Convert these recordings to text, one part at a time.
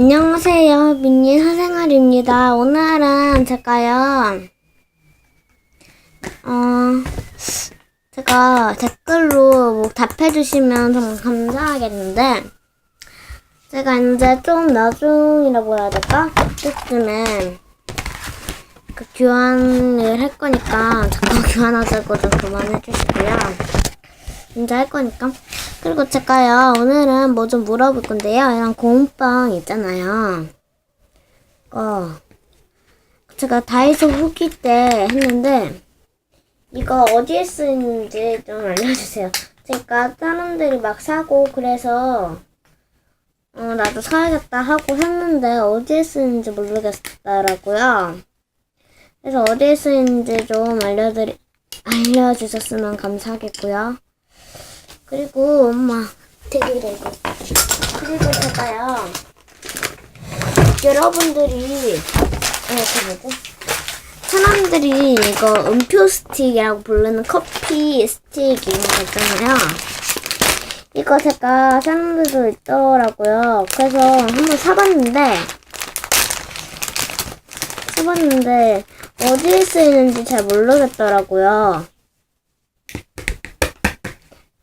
안녕하세요. 민니 사생활입니다. 오늘은 제가요, 어, 제가 댓글로 뭐 답해주시면 정말 감사하겠는데, 제가 이제 좀 나중이라고 해야 될까? 그때쯤에 그 교환을 할 거니까, 잠깐 교환하자고 좀 그만해주시고요. 이제 할 거니까. 그리고 제가요, 오늘은 뭐 좀 물어볼 건데요. 이런 고음빵 있잖아요. 어. 제가 다이소 후기 때 했는데, 이거 어디에 쓰이는지 좀 알려주세요. 제가 사람들이 막 사고, 그래서, 어, 나도 사야겠다 하고 샀는데, 어디에 쓰이는지 모르겠더라고요. 그래서 어디에 쓰이는지 좀 알려드리, 알려주셨으면 감사하겠고요. 그리고 엄마 되게 이거 그리고 제가요 여러분들이 어 그리고 사람들이 이거 음표 스틱이라고 부르는 커피 스틱 이런 거 있잖아요. 이거 제가 사람들도 있더라고요. 그래서 한번 사봤는데 사봤는데 어디에 쓰이는지 잘 모르겠더라고요.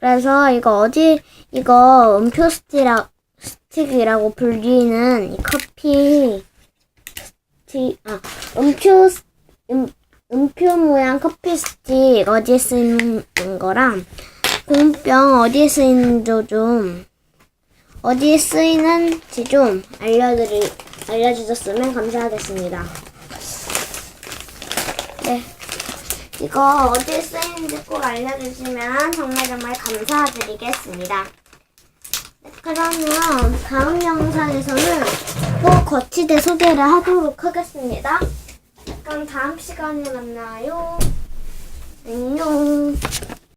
그래서 이거 어디 이거 음표 스틱이라, 스틱이라고 불리는 이 커피 스틱 아 음표 스- 음, 음표 모양 커피 스틱 어디에 쓰이는 거랑 공병 어디에 쓰이는지 좀 어디에 쓰이는지 좀 알려드리 알려주셨으면 감사하겠습니다. 이거 어디에 쓰이는지 꼭 알려주시면 정말 정말 감사드리겠습니다. 네, 그러면 다음 영상에서는 또 거치대 소개를 하도록 하겠습니다. 그럼 다음 시간에 만나요. 안녕.